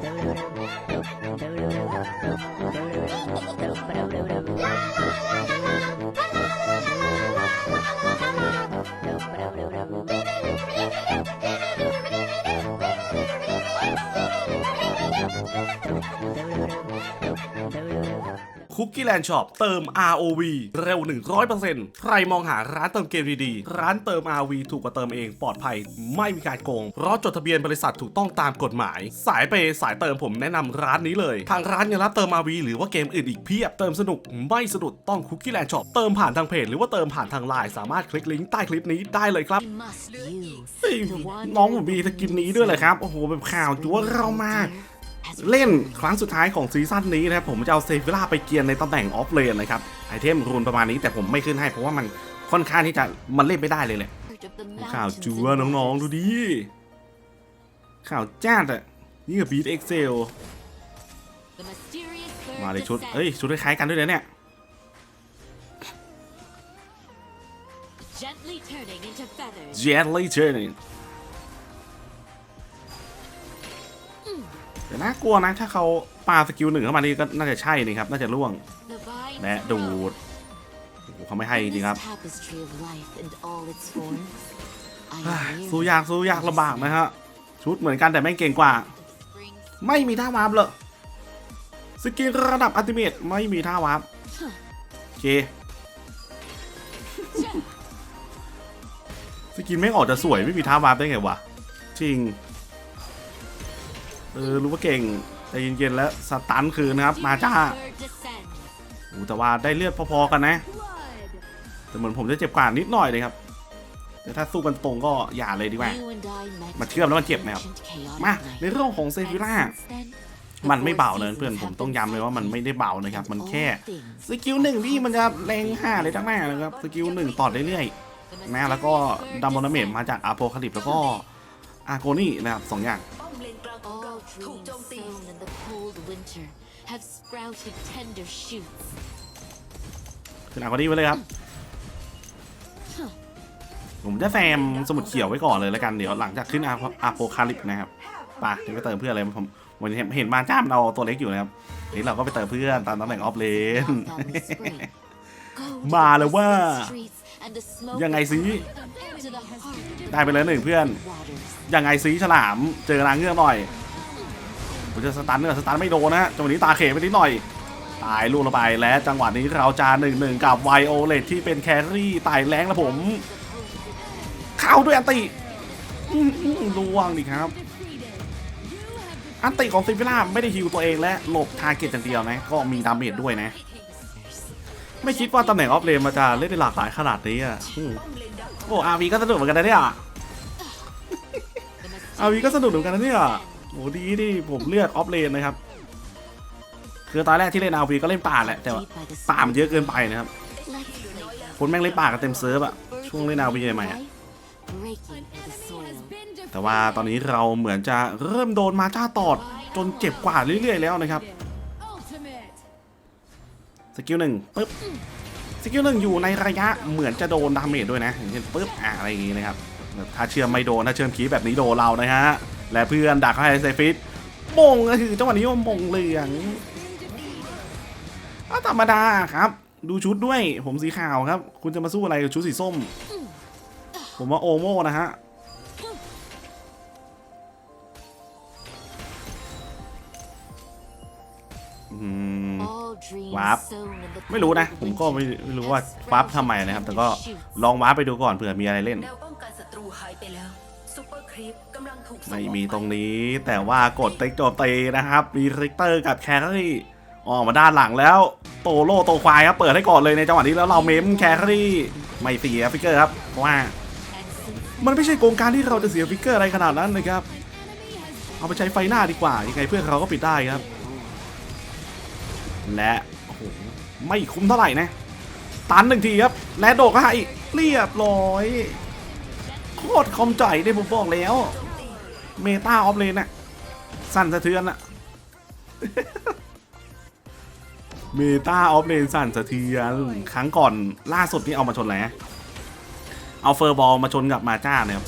Thank you. คุกกี้แลนด์ช็อปเติม ROV เร็ว 100%ใครมองหาร้านเติมเกมดีๆ ร้านเติม ROV ถูกกว่าเติมเองปลอดภัย ไม่มีการโกง เพราะจดทะเบียนบริษัทถูกต้องตามกฎหมาย สายเปย์สายเติมผมแนะนำร้านนี้เลย ทางร้านยังรับเติม ROV หรือว่าเกมอื่นอีกเพียบ เติมสนุกไม่สะดุดต้องคุกกี้แลนด์ช็อปเติมผ่านทางเพจหรือว่าเติมผ่านทางไลน์สามารถคลิกลิงก์ใต้คลิปนี้ได้เลยครับ must use เฮ้ย the one น้องผมมีสกินนี้ด้วยเลยครับโอ้โหแบบข่าวจัวเรามาก has เล่นครั้งสุดท้ายของซีซั่นนี้นะครับผมจะเอาเซฟิล่าไปเกียนในตำแหน่งออฟเลนนะครับไอเทมรูนประมาณนี้แต่ผมไม่ขึ้นให้เพราะว่ามันค่อนข้างที่จะมันเล่นไม่ได้เลยแหละ part of the ข่าว mountains จัว and น้องๆดูดิข่าวจ้าดอะนี่กับบีทเอ็กเซล The mysterious bird มาเลยชุด descends, เอ้ยชุดคล้ายๆกันด้วยนะเนี่ย gently turning into feathers. เจ t ลี่เจอร์นี่ แต่น่ากลัวนะ ถ้าเขาปาสกิลหนึ่งเข้ามานี่ก็น่าจะใช่นี่ครับ น่าจะล่วง และดูดเขาไม่ให้จริงครับ สู้ยากสู้ยากลำบากนะฮะ ชุดเหมือนกันแต่แม่งเก่งกว่า ไม่มีท่าวาร์ปเลยสกิลระดับอัลติเมทไม่มีท่าวาร์ปโอเคสกินแม่ออกจะสวยไม่มีท่าวาร์ปได้ไงวะ จริง เออรู้ว่าเก่งแต่เย็นๆแล้วสตันคืนนะครับ มาจ้าโอ้แต่ว่าได้เลือดพอๆกันนะ แต่เหมือนผมจะเจ็บกว่านิดหน่อยเลยครับ แต่ถ้าสู้กันตรงก็อย่าเลยดีกว่ามาเชื่อมแล้วมันเจ็บนะครับมาในเรื่องของเซฟิล่ามันไม่เบาเลยเพื่อนผมต้องย้ำเลยว่ามันไม่ได้เบานะครับ มันแค่สกิลหนึ่งพี่มันจะแรงห้าเลยทั้งหน้านะครับสกิลหนึ่งต่อเรื่อยๆนะแล้วก็ดัมโบนาเมตมาจากอาโปคาลิปแล้วก็ อาโกนี่นะครับสองอย่างป้อมเลนกลางของ All เราถูก dreams โจมตี sown in the cold winter have sprouted tender shoots. ขึ้นอาโกนี่ไว้เลยครับ ผมจะแซมสมุดเขียวไว้ก่อนเลยแล้วกันเดี๋ยวหลังจากขึ้นอาโปคาลิปนะครับไป่ะจะไปเติมเพื่ออะไรผมวันนี้เห็นมาจ้ามเราตัวเล็กอยู่นะครับนี่เราก็ไปเติมเพื่อนตามตำแหน่งออฟเลน Out on the spring. Go to มา the แล้วว่า bustling streets and the smoke ยังไง of ซิ into the heart ได้ไปเลยหนึ่งเพื่อน waters. ยังไงซีฉลาม เจอนางเงือกหน่อยผมจะสตันเนื้อสตันไม่โดนนะฮะจังหวะนี้ตาเขไปนิดหน่อย ตายลูกละไปและจังหวะนี้เราจะหนึ่งหนึ่งกับไวโอเลตที่เป็นแครี่ตายแรงแล้วผม เข้าด้วยอันติอื้อหือล่วงดิครับ อันติของซิฟิล่าไม่ได้ฮิวตัวเองและหลบทาร์เก็ตอย่างเดียวนะ ก็มีดาเมจด้วยนะ ไม่คิดว่าตำแหน่งออฟเลนมันจะเล่นได้หลากหลายขนาดนี้อะอืมป้อมเลนดักโอ้อาวีก็สนุกเหมือนกันนะเนี่ยอาวีก็สนุกเหมือนกันนะเนี่ยโหดีดิผมเลือกออฟเลนนะครับ คือตอนแรกที่เล่นอาวีก็เล่นป่าแหละแต่ว่าป่ามันเยอะเกินไปนะครับคนแม่งเล่นป่ากันเต็มเซิร์ฟอะช่วงเล่นอาวีใหม่ๆอะ breaking for the soil. แต่ว่าตอนนี้เราเหมือนจะเริ่มโดนมาจ้าตอดจนเจ็บกว่าเรื่อยๆแล้วนะครับ สกิลหนึ่งปึ๊บสกิลหนึ่งอยู่ในระยะเหมือนจะโดนดาเมจด้วยนะอย่างเช่นปึ๊บอะอะไรอย่างงี้นะครับถ้าเชื่อมไม่โดนถ้าเชื่อมคีแบบนี้โดนเรานะฮะและเพื่อนดักให้เซฟิตมงก็คือจังหวะนี้ว่ามงเหลืองอะธรรมดาครับ ดูชุดด้วยผมสีขาวครับ คุณจะมาสู้อะไรกับชุดสีส้ม ผมว่าโอโม่นะฮะอืม วาร์ป sown in the ไม่รู้นะ cold ผมก็ไม่ winter ไม่รู้ว่า have วาร์ป sprouted ทำไมนะครับ แต่ก็ tender ลองวาร์ปไปดูก่อนเผื่อมีอะไรเล่นแนวป้องกันศัตรูหายไปแล้วซูเปอร์ครีปกำลังถูกส่งไม่ออกมีปตรงนี้แต่ว่ากดเต็กโจมตีนะครับ มีริกเตอร์กับแครี่ออกมาด้านหลังแล้วโตโล่โตควายครับเปิดให้ก่อนเลยในจังหวะนี้แล้วเราเมมแครี่ไม่เสียฟิกเกอร์ครับเพราะว่า And since มันไม่ใช่โกงการที่เราจะเสียฟิกเกอร์อะไรขนาดนั้นนะครับ เอาไปใช้ไฟหน้าดีกว่ายังไงเพื่อนเขาก็ปิดได้ครับ และโอ้โหไม่คุ้มเท่าไหร่นะ ตันหนึ่งทีครับ และโดกให้เรียบร้อย โคตรคอมใจได้ผมบอกแล้ว เมตาออฟเลนอะสั่นสะเทือนอะเมตาออฟเลนสั่นสะเทือนครั้งก่อนล่าสุดนี่เอามาชนแล้วเอาเฟอร์บอลมาชนกับมาจ้าเนี่ยครับ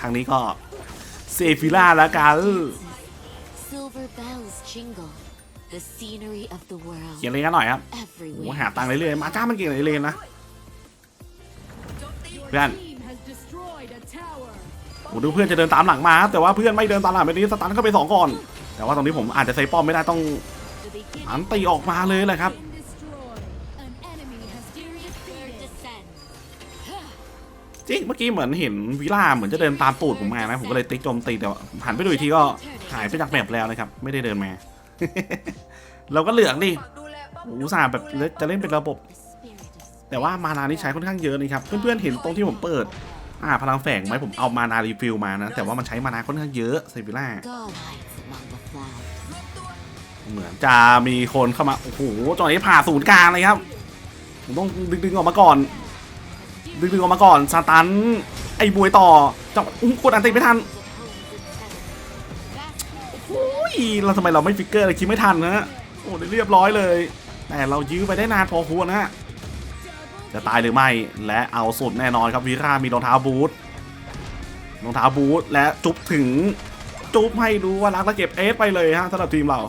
ครั้งนี้ก็เซฟิล่าแล้วกัน เขียนเลนกันหน่อยครับโอ้ everywhere. หาตังค์เรื่อยๆมาจ้ามันเก่งในเลนนะเพื่อน Team has destroyed a tower. โอ้ดูเพื่อนจะเดินตามหลังมาครับแต่ว่าเพื่อนไม่เดินตามหลังแบบนี้สตันเข้าไปสองก่อน แต่ว่าตรงนี้ผมอาจจะใส่ป้อมไม่ได้ต้อง The beginning อันตีออกมาเลยแหละครับ Been destroyed. An enemy has been mysterious bird defeated. descend. จริงเมื่อกี้เหมือนเห็นวิล่าเหมือนจะเดินตามตูดผมมานะผมก็เลยติ๊กโจมตีแต่ว่าหันไปดูอีกทีก็หายไปจากแมปแล้วนะครับ ไม่ได้เดินมา เราก็เหลืองดิฝากดูแลป้อมอุตส่าห์แบบจะเล่นเป็นระบบ The spirit of แต่ว่ามานานี่ใช้ค่อนข้างเยอะนะครับ เพื่อนๆเห็นตรงที่ผมเปิด อ่าพลังแฝงไหมผมเอามานารีฟิลมานะ แต่ว่ามันใช้มานาค่อนข้างเยอะเซฟิล่า God hides among the clouds. เหมือนจะมีคนเข้ามา โอ้โหจอนี้ผ่าศูนย์กลางเลยครับ ผมต้องดึงดึงๆออกมาก่อนดึงดึงๆออกมาก่อนซาตันไอ้บวยต่อจับอุ้งกดอันตีไม่ทัน เราทำไมเราไม่ฟิกเกอร์อะไรคิดไม่ทันนะฮะโอ้ได้เรียบร้อยเลย แต่เรายื้อไปได้นานพอควรนะฮะจะตายหรือไม่และเอาสุดแน่นอนครับวีรามีรองเท้าบูทรองเท้าบูทและจุบถึงจุบให้ดูว่ารักและเก็บเอสไปเลยฮะสำหรับทีมเรา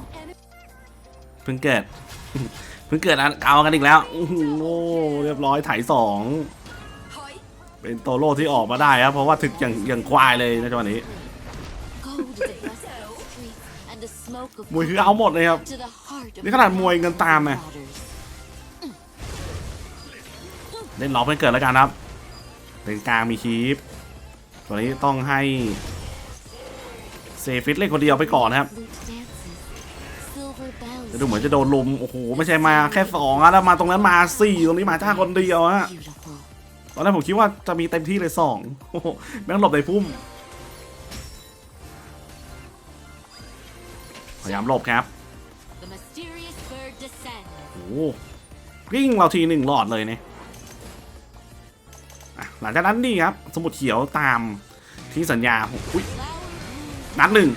เพิ่งเกิดเพิ่งเกิดอันเอากันอีกแล้วโอ้โหเรียบร้อยไถสองถอยเป็นโตโร่ที่ออกมาได้ครับเพราะว่าถึกอย่างอย่างควายเลยในจังหวะนี้ มวยคือเอาหมดเลยครับ to the heart of นี่ขนาดมวยเงินตามนะ marauders. เล่นล็อกเพิ่งเกิดแล้วกันครับเป็นกลางมีคีปตัวนี้ต้องให้เซฟิตเล่นคนเดียวไปก่อนนะครับ Flute dances. Silver bells จะดูเหมือนจะโดนลุมโอ้โหไม่ใช่มาแค่สองอะแล้วมาตรงนั้นมาสี่ตรงนี้มาจ้าคนเดียวฮะ beautiful. ตอนแรกผมคิดว่าจะมีเต็มที่เลยสองโอ้โหแม่งหลบในพุ่ม พยายามหลบครับ The mysterious bird descends. โอ้โหวิ่งเราทีหนึ่งหลอดเลยเนี่ยอะหลังจากนั้นนี่ครับ สมุดเขียวตามที่สัญญาอุ้ย Flower blooms นัดหนึ่ง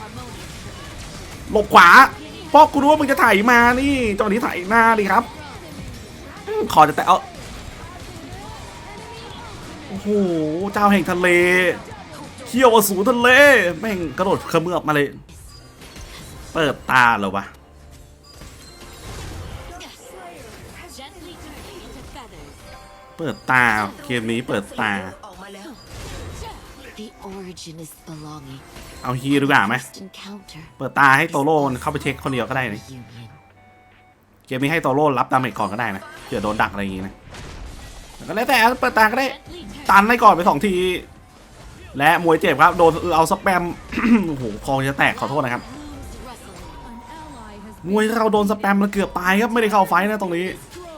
harmonious. หลบขวาเพราะกูรู้ว่ามึงจะไถมานี่จังหวะนี้ไถหน้าดิครับอืมขอจะแตะเอาโอ้โหเจ้าแห่งทะเลเขี้ยวอสูรทะเลแม่งกระโดดเขมือบมาเลย เปิดตาเหรอวะเปิดตาเกมนี้เปิดตาออาแล้ว The origin is belonging. เอาฮีดีกว่าไหมเปิดตาให้โตโร่มันเข้าไปเช็คคนเดียวก็ได้นะเกมนี้ให้โตโร่รับดาเมจก่อนก็ได้นะเผื่อโดนดักอะไรอย่างงี้นะก็แล้วแต่เปิดตาก็ได้ตันให้ก่อนไปสองที และมวยเจ็บครับ โดนเอาสแปมโอ้โหคอจะแตกขอโทษนะครับ มวยเราโดนสแปมมันเกือบตายครับไม่ได้เข้าไฟนะตรงนี้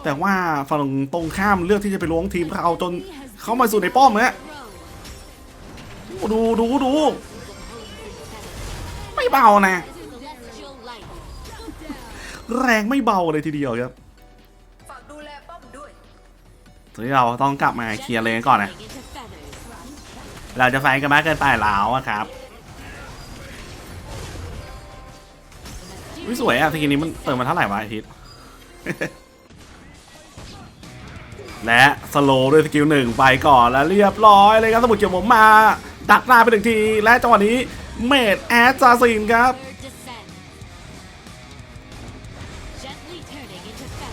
แต่ว่าฝั่งตรงข้ามเลือกที่จะไปล้วงทีมเราจนเข้ามาสู่ในป้อมฮะดูดูดูไม่เบานะ แรงไม่เบาเลยทีเดียวครับฝากดูแลป้อมด้วยตอนนี้เราต้องกลับมาเคลียร์เลนก่อนนะ เราจะไฟกันมากเกินไปแล้วครับ วิสวยอะทีนี้มันเติมมาเท่าไหร่วะอาทิตย์และสโลด้วยสกิลหนึ่งไปก่อนแล้วเรียบร้อยเลยครับสมุดเกี่ยวผมมา ดักหน้าไปหนึ่งที และจังหวะนี้เมดแอดซาซินครับ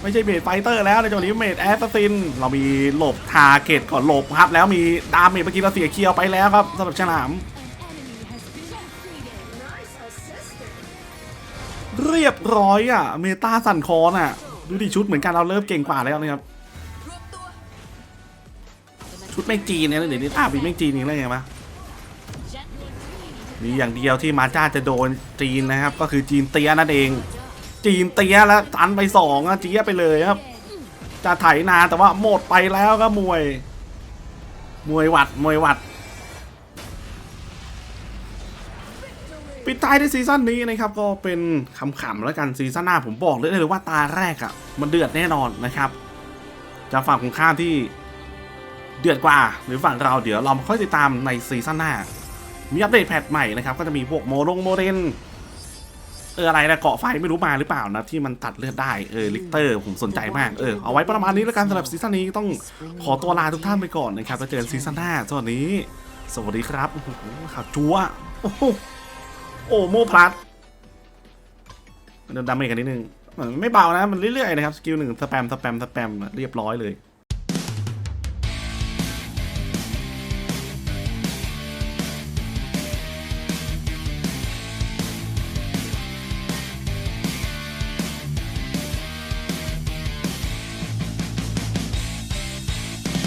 ไม่ใช่เมดไฟเตอร์แล้วในจังหวะนี้เมดแอดซาซิน เรามีหลบทาเกตก่อนหลบครับ แล้วมีดาเมจเมื่อกี้เราเสียเคียวไปแล้วครับสำหรับฉลาม เรียบร้อยอะ เมตาสั่นคอนอะ ดูดิชุดเหมือนกันเราเริ่มเก่งกว่าแล้วนะครับ ชุดแม่งจีนเนี่ยเดี๋ยวนี้อ้าวมีแม่งจีนอีกแล้วไงวะ gently turning into มีอย่างเดียวที่มาจ้าจะโดนจีนนะครับ ก็คือจีนเตี้ยนั่นเอง จีนเตี้ยแล้วตันไปสองอะเจี๊ยไปเลยครับ จะไถนาแต่ว่าหมดไปแล้วก็มวย มวยหวัดมวยหวัด ปิดท้ายในซีซั่นนี้นะครับก็เป็นคำขำแล้วกันซีซั่นหน้าผมบอกเลยเลยว่าตาแรกอะ่ะมันเดือดแน่นอนนะครับจะฝั่งของข้าที่เดือดกว่า หรือฝั่งเราเดี๋ยวเราค่อยติดตามในซีซั่นหน้า มีอัปเดตแพทใหม่นะครับก็จะมีพวกโมรงโมเรนเอออะไรนะเกาะไฟไม่รู้มาหรือเปล่านะ ที่มันตัดเลือดได้เออลิกเตอร์ผมสนใจมากเออเอาไว้ประมาณนี้แล้วกันสำหรับซีซั่นนี้ต้องขอตัวลาทุกท่านไปก่อนนะครับแล้เจอกันซีซั่นหน้าสวัสดีสวัสดีครับโอ้ข่าวจัวโอ้ โอ้โมพลัสดินดาเมจกันนิดนึงไม่เบานะ มันเรื่อยๆนะครับ สกิลหนึ่งสแปมสแปมสแปมเรียบร้อยเลย